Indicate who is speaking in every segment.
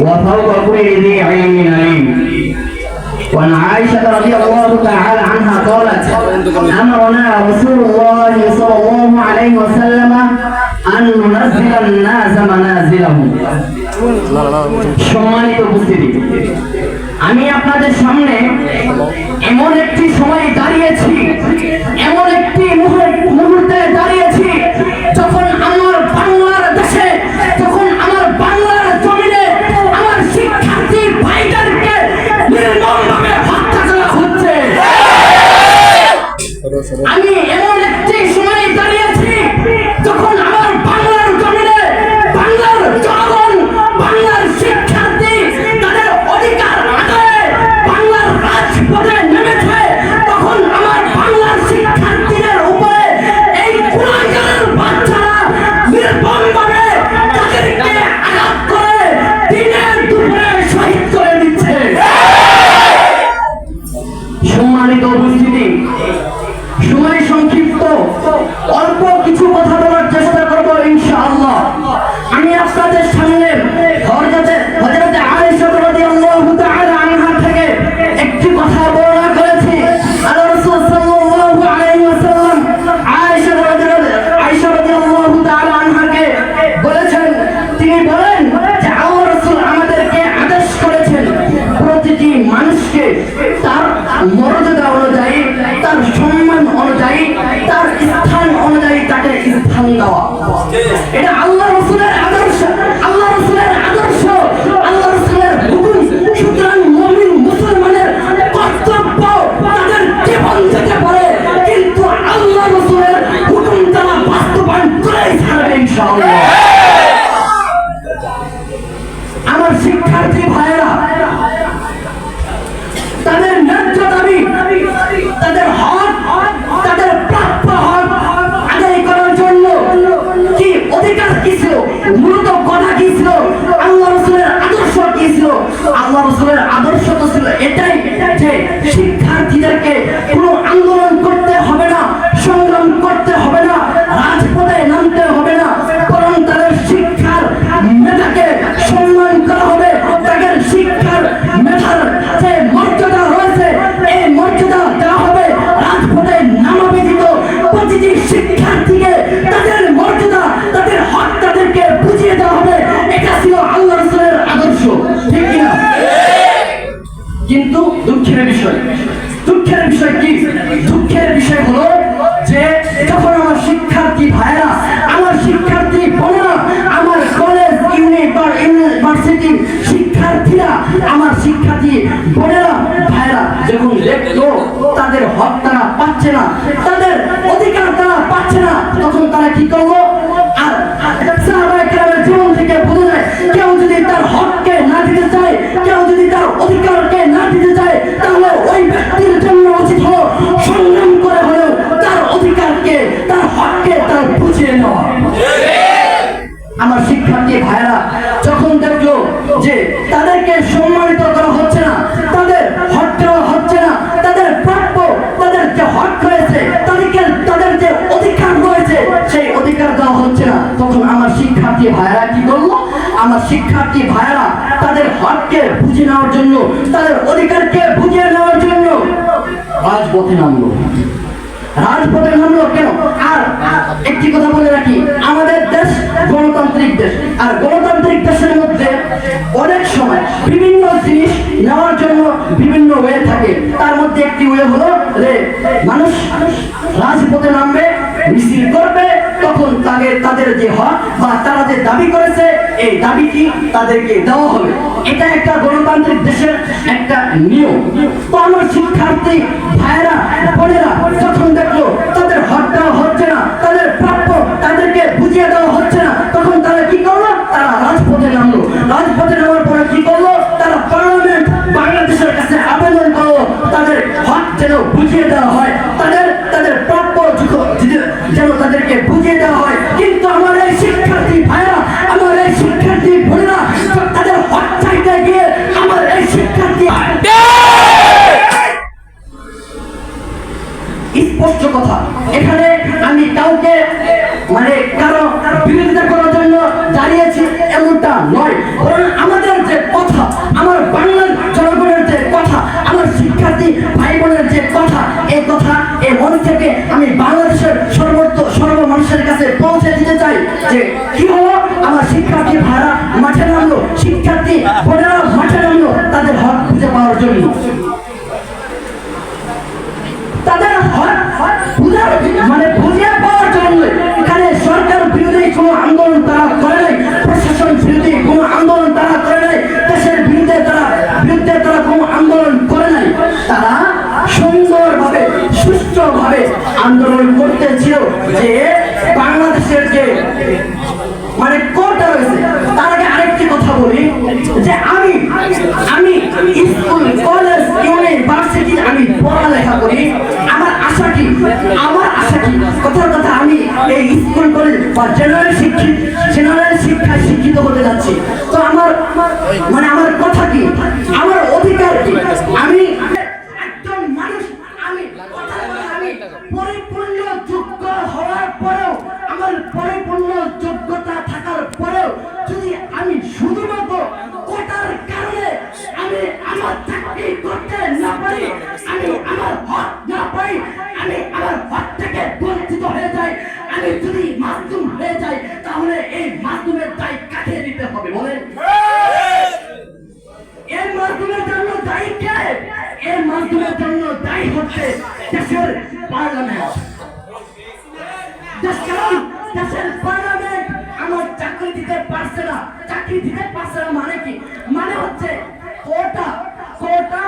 Speaker 1: وفوق كل ذي علم عليم وعن عائشة رضي الله تعالى عنها قالت أمرنا رسول الله صلى الله عليه وسلم أن ننزل الناس منازلهم সম্মানিত উপস্থিতি আমি আপনাদের সামনে এমন একটি সময় দাঁড়িয়েছি এমন একটি মুহূর- মুহূর্তে দাঁড়িয়েছি আমি এমন একটি সময় দাঁড়িয়েছি যখন আমার বাংলার জমিনে বাংলার জনগণ বাংলার শিক্ষার্থী প্রতিটি শিক্ষার্থীকে তাদের মর্যাদা, তাদের হক তাদেরকে বুঝিয়ে দেওয়া হবে। এটা ছিল আল্লাহ রসুলের আদর্শ। ঠিক কিনা? কিন্তু দুঃখের বিষয়। দুঃখের বিষয় কি? দুঃখের বিষয় হলো যে যখন আমার শিক্ষার্থী ভাইরা আমার শিক্ষার্থী বোনেরা, আমার কলেজ ইউনিভার্সিটি শিক্ষার্থীরা, আমার শিক্ষার্থী বোনেরা ভাইরা যখন দেখল তাদের হক তারা পাচ্ছে না। তাদের অধিকার কি করল আর জীবন থেকে বোঝা যায়, কেউ যদি তার হককে না দিতে চায়, কেউ যদি তার অধিকারকে না দিতে চায়, তাহলে ওই ব্যক্তির জন্য উচিত হলো সংগ্রাম করে হলেও তার অধিকারকে, তার হককে তার বুঝিয়ে নেওয়া। আমার শিক্ষার্থী ভাইরা যখন দেখল যে তাদেরকে সম্মানিত তখন আমার শিক্ষার্থী ভাইরা কি করল? আমার শিক্ষার্থী ভাইরা তাদের হককে বুঝে নেওয়ার জন্য, তাদের অধিকারকে বুঝিয়ে নেওয়ার জন্য রাজপথে নামলো। রাজপথে নামলো কেন? আর একটি কথা বলে রাখি, আমাদের দেশ গণতান্ত্রিক দেশ, আর গণতান্ত্রিক দেশের মধ্যে অনেক সময় বিভিন্ন জিনিস নেওয়ার জন্য বিভিন্ন ওয়ে থাকে। তার মধ্যে একটি ওয়ে হলো যে মানুষ রাজপথে নামবে মিছিল করবে, তখন তাকে তাদের যে হক বা তারা যে দাবি করেছে, এই দাবিটি তাদেরকে দেওয়া হবে। এটা একটা গণতান্ত্রিক দেশের একটা নিয়ম। তো আমার শিক্ষার্থী ভাইয়েরা, বোনেরা যখন দেখল তাদের হক দেওয়া হচ্ছে না, তাদের প্রাপ্য তাদেরকে বুঝিয়ে দেওয়া হচ্ছে না, তখন তারা কি করল? তারা রাজপথে নামলো। রাজপথে নামার পরে কি করল? তারা পার্লামেন্ট বাংলাদেশের কাছে আবেদন করল, তাদের হক যেন বুঝিয়ে দেওয়া হয়। শিক্ষার্থী ভাই বোনের যে কথা, এই কথা এই মন থেকে আমি বাংলাদেশের সর্বত্র সর্ব মানুষের কাছে পৌঁছে দিতে চাই যে কি হলো? আমার শিক্ষার্থী ভাইরা মাঠে নামলো, শিক্ষার্থী বোনেরা মাঠে নামলো তাদের হক খুঁজে পাওয়ার জন্য। তাদের হক মানে বুঝে পাওয়ার জন্য। এখানে সরকার বিরোধী কোনো আন্দোলন তারা আন্দোলন করতেছিল যে বাংলাদেশের যে মানে কোটা রয়েছে, তার আগে আরেকটি কথা বলি, যে আমি আমি স্কুল, কলেজ ইউনিভার্সিটি আমি পড়ালেখা করি। আমার আশা কি? আমার আশা কি? কথার কথা, আমি এই স্কুল, কলেজ বা জেনারেল শিক্ষিত জেনারেল শিক্ষায় শিক্ষিত হতে যাচ্ছি। পারি আমি আমার হক না পাই আমি আমার হক থেকে বঞ্চিত হয়ে যাই। আমি যদি মাধ্যম হয়ে যাই তাহলে এই মাধ্যমের দায় কাটিয়ে দিতে হবে বলেন? এর মাধ্যমের জন্য দায়ী কে? এর মাধ্যমের জন্য দায়ী হচ্ছে দেশের পার্লামেন্ট। দেশের পার্লামেন্ট আমার চাকরি দিতে পারছে না। চাকরি দিতে পারছে না মানে কি? মানে হচ্ছে কোটা কোটা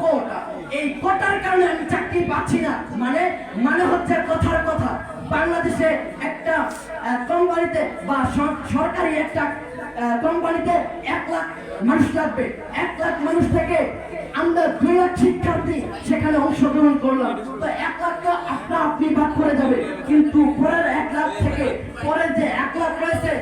Speaker 1: কোটা। এই কোটার কারণে আমি চাকরি পাচ্ছি না। মানে মানে হচ্ছে কথার কথা। বাংলাদেশে একটা কোম্পানিতে বা সরকারি একটা কোম্পানিতে এক লাখ মানুষ লাগবে। এক লাখ মানুষ থেকে আমরা দুই লাখ শিক্ষার্থী সেখানে অংশগ্রহণ করলাম। তো এক লাখটা আপনা আপনি ভাগ করে যাবে। কিন্তু পরের এক লাখ থেকে, পরের যে এক লাখ রয়েছে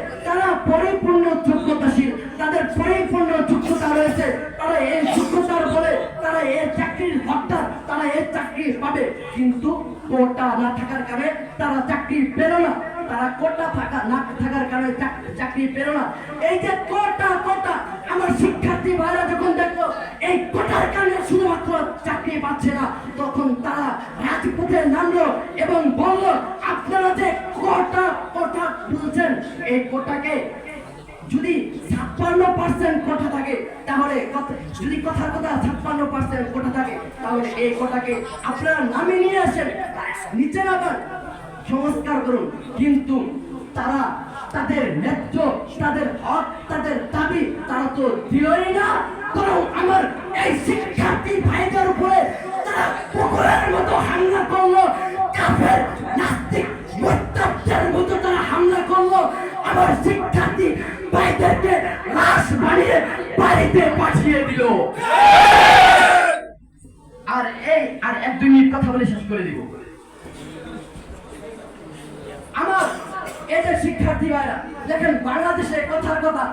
Speaker 1: পাবে কিন্তু কোটা না থাকার কারণে তারা চাকরি পেল না। তারা কোটা থাকা না থাকার কারণে চাকরি পেল না। এই যে কোটা কোটা, আমার শিক্ষার্থী ভাইরা যখন দেখল, এই কোটার কারণে শুধুমাত্র চাকরি পাচ্ছে না, তখন তারা রাজপথে নামলো এবং বলল, আপনারা যে কোটা কোটা বলছেন এই কোটাকে যদি ছাপ্পান্ন পার্সেন্ট কোটা থাকে, তাহলে যদি কথার কথা ছাপ্পান্ন পার্সেন্ট কোটা থাকে, তাহলে এই কোটাকে আপনারা নামে নিয়ে আসেন, নিচে নামান, সংস্কার করুন। কিন্তু তারা তাদের ন্যায্য, তাদের হক, তাদের দাবি, তারা তো দিলই না, বরং আমার এই শিক্ষার্থী ভাইদের উপরে তারা পুকুরের মতো হামলা করল, কাফের, নাস্তিক মোত্তাবদের মতো তারা হামলা করল। আমার শিক্ষার্থী ভাইদেরকে লাশ বানিয়ে বাড়িতে পাঠিয়ে দিল। আর এই, আর এক দুই মিনিট কথা বলে শেষ করে দিব। আমার এই যে শিক্ষার্থী ভাইরা, দেখেন বাংলাদেশে কথার কথা,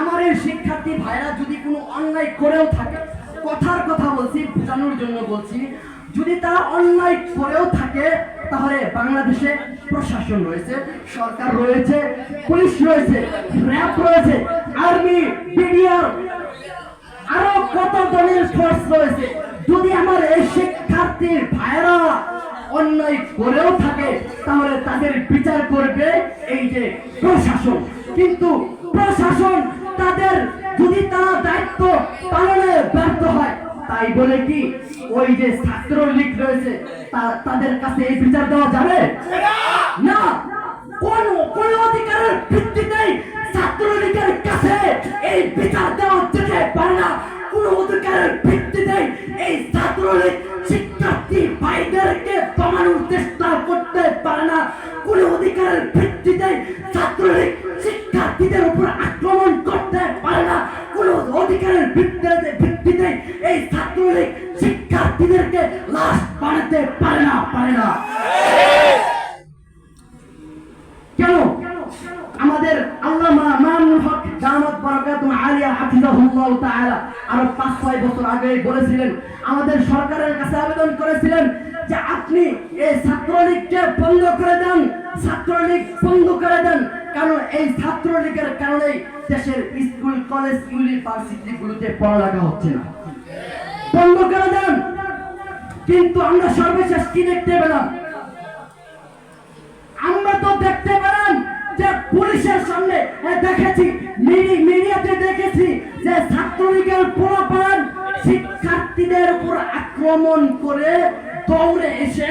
Speaker 1: আমার এই শিক্ষার্থী ভাইরা যদি কোনো অন্যায় করেও থাকে, কথার কথা বলছি, বোঝানোর জন্য বলছি, যদি তারা অন্যায় করেও থাকে, তাহলে বাংলাদেশে প্রশাসন রয়েছে, সরকার রয়েছে, পুলিশ রয়েছে, র্যাব রয়েছে, আর্মি, বিডিআর, আরও কত দলের ফোর্স রয়েছে। যদি আমার এই শিক্ষার্থীর ভাইরা অন্যায় করেও থাকে, তাহলে তাদের বিচার করবে এই যে প্রশাসন। কিন্তু প্রশাসন তাদের যদি তারা দায়িত্ব পালনে ব্যর্থ হয় তাই বলে কি? ওই যে ছাত্র লীগ রয়েছে তাদের কাছে এই বিচার দেওয়া যাবে? না। কোন কোন অধিকারের ভিত্তিতেই ছাত্রলীগের কাছে এই বিচার দেওয়া যেতে পারে না কোন অধিকারের ভিত্তিতেই এই ছাত্রলীগ শিক্ষার্থী ভাইদেরকে দমানোর চেষ্টা করতে পারে না। কোন অধিকারের ভিত্তিতে ছাত্রলীগ শিক্ষার্থীদের উপর আক্রমণ করতে পারে না। কোন অধিকারের ভিত্তিতে ভিত্তিতে এই ছাত্রলীগ শিক্ষার্থীদেরকে লাশ বানাতে পারে না পারে না। কেন? আমাদের আল্লামা মামুনুল হক জামাত বারাকাতুহু আলিয়া হাফিজাহুল্লাহ তাআলা। আরও পাঁচ, ছয় বছর আগে বলেছিলেন, আমাদের সরকারের কাছে আবেদন করেছিলেন যে আপনি এই ছাত্রলীগকে বন্ধ করে দেন, ছাত্রলীগ বন্ধ করে দেন। কারণ এই ছাত্রলীগের কারণেই দেশের স্কুল, কলেজ ইউনিভার্সিটি গুলোতে পড়ালেখা হচ্ছে না। বন্ধ করে দেন। কিন্তু আমরা সর্বশেষ কি দেখতে পেলাম? আমরা তো দেখতে পেলাম পুলিশের সামনে দেখেছি মিডি- মিডিয়াতে দেখেছি যে ছাত্রলীগের পোলাপান শিক্ষার্থীদের উপর আক্রমণ করে দৌড়ে এসে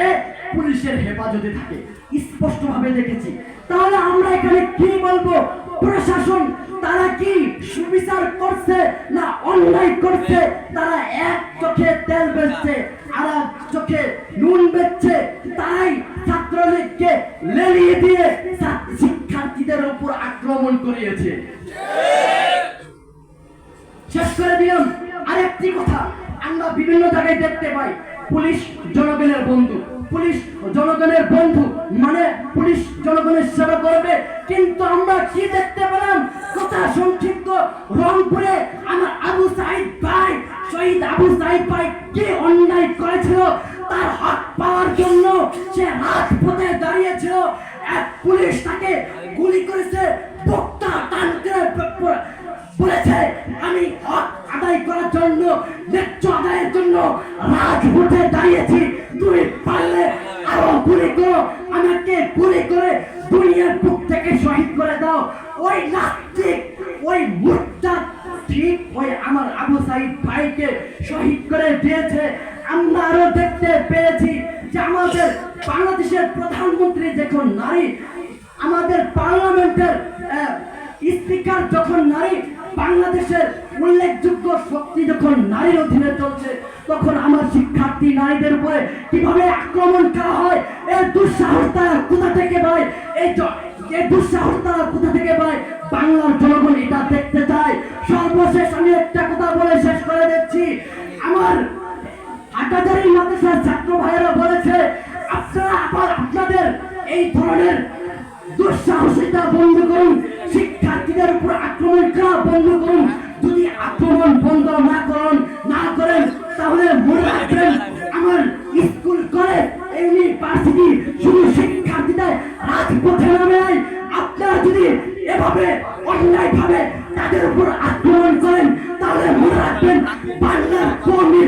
Speaker 1: পুলিশের হেফাজতে থাকে। স্পষ্ট ভাবে দেখেছি। তাহলে আমরা এখানে কি বলব? প্রশাসন, তারা কি সুবিচার করছে না অন্যায় করছে? তারা এক চোখে তেল বেচছে, আর এক চোখে নুন বেচছে। তাই ছাত্রলীগকে লেলিয়ে দিয়ে শিক্ষার্থীদের উপর আক্রমণ করিয়েছে। শেষ করে দিলাম আরেকটি কথা। আমরা বিভিন্ন জায়গায় দেখতে পাই, পুলিশ জনগণের বন্ধু পুলিশ জনগণের বন্ধু মানে পুলিশ জনগণের সেবা করবে। কিন্তু আমরা কি দেখতে পেলাম? কথা সংক্ষিপ্ত। রংপুরে আমার আবু সাইদ ভাই, শহীদ আবু সাইদ ভাই কি অন্যায় করেছিল? তার হক পাওয়ার জন্য সে রাজপথে দাঁড়িয়েছিল। এক পুলিশ তাকে গুলি করেছে, বক্তা প- বলেছে, আমি হক আদায় করার জন্য, ন্যায্য আদায়ের জন্য রাজপথে দাঁড়িয়েছি। তুমি পারলে আরও গুলি করো, আমাকে গুলি করে দুনিয়ার বুক থেকে শহীদ করে দাও। ওই নাস্তিক, ওই মুর্তা ঠিক ওই আমার আবু সাইদ ভাইকে শহীদ করে দিয়েছে। আমরা আরও দেখতে পেয়েছি যে আমাদের বাংলাদেশের প্রধানমন্ত্রী যখন নারী, আমাদের পার্লামেন্টের স্পিকার যখন নারী বাংলাদেশের উল্লেখযোগ্য শক্তি যখন নারীর অধীনে চলছে, তখন আমার শিক্ষার্থী নারীদের উপরে কীভাবে আক্রমণ করা হয়, এর দুঃসাহস তারা কোথা থেকে পায়? এই এই দুঃসাহস তারা কোথা থেকে পায়? বাংলার জনগণ এটা দেখতে চায়। সর্বশেষ আমি একটা কথা বলে শেষ করে দিচ্ছি। আমার হাটাজারি মাদ্রাসার ছাত্র ভাইয়েরা বলেছে, আপনারা আবার আপনাদের এই ধরনের দুঃসাহসিতা বন্ধ করুন। শিক্ষার্থীদের উপর আক্রমণ করা বন্ধ করুন। যদি আক্রমণ বন্ধ না করুন, না করেন, তাহলে মনে রাখবেন আমার স্কুল, কলেজ, ইউনিভার্সিটি শুধু শিক্ষার্থীদের রাজপথে নামে নাই। আপনারা যদি এভাবে অন্যায় ভাবে তাদের উপর আক্রমণ করেন, তাহলে মনে রাখবেন বাংলার কর্মী